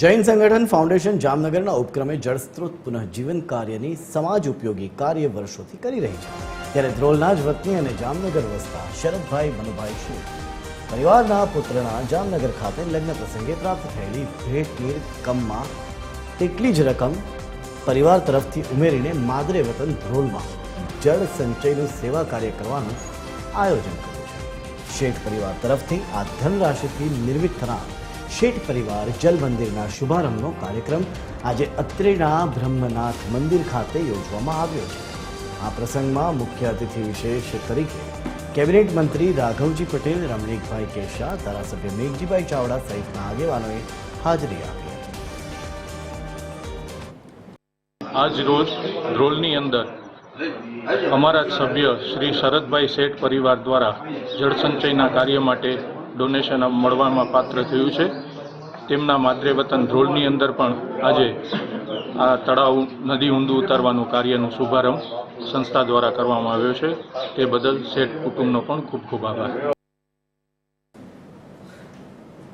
જૈન સંગઠન ફાઉન્ડેશન જામનગરના ઉપક્રમે જળસ્ત્રોત પુનઃજીવન કાર્યની સમાજ ઉપયોગી કાર્ય વર્ષોથી કરી રહી છે. ત્યારે ધ્રોલના જ વતની અને જામનગર વસતા શરદભાઈ મનુભાઈ શું? પરિવારના પુત્રના જામનગર ખાતે લગ્ન પ્રસંગે પ્રાપ્ત થયેલી ભેટની રકમમાં તેટલી જ રકમ પરિવાર તરફથી ઉમેરીને માદરે વતન ધ્રોલમાં જળ સંચયનું સેવા કાર્ય કરવાનું આયોજન કર્યું છે. શેઠ પરિવાર તરફથી આ ધનરાશિથી નિર્મિત થનાર શેઠ પરિવાર જલ મંદિરના શુભારંભનો કાર્યક્રમ આજે અત્રેના બ્રહ્મનાથ મંદિર ખાતે યોજવામાં આવ્યો છે. આ પ્રસંગમાં મુખ્ય અતિથિ વિશેષ તરીકે કેબિનેટ મંત્રી રાઘવજી પટેલ, રમણીકભાઈ કેશા, ધારાસભ્ય મેઘજીભાઈ ચાવડા સહિતના આગેવાનોએ હાજરી આપી આજ રોજ ધ્રોલની અંદર અમારા સભ્ય શ્રી શરદભાઈ શેઠ પરિવાર દ્વારા જળસંચયના કાર્ય માટે ડોનેશન મળવામાં પાત્ર થયું છે. તેમના માદરે વતન ધ્રોલની અંદર પણ આજે આ તળાવ નદી ઊંડું ઉતારવાનું કાર્યનો શુભારંભ સંસ્થા દ્વારા કરવામાં આવ્યો છે. તે બદલ શેઠ કુટુંબનો પણ ખૂબ ખૂબ આભાર.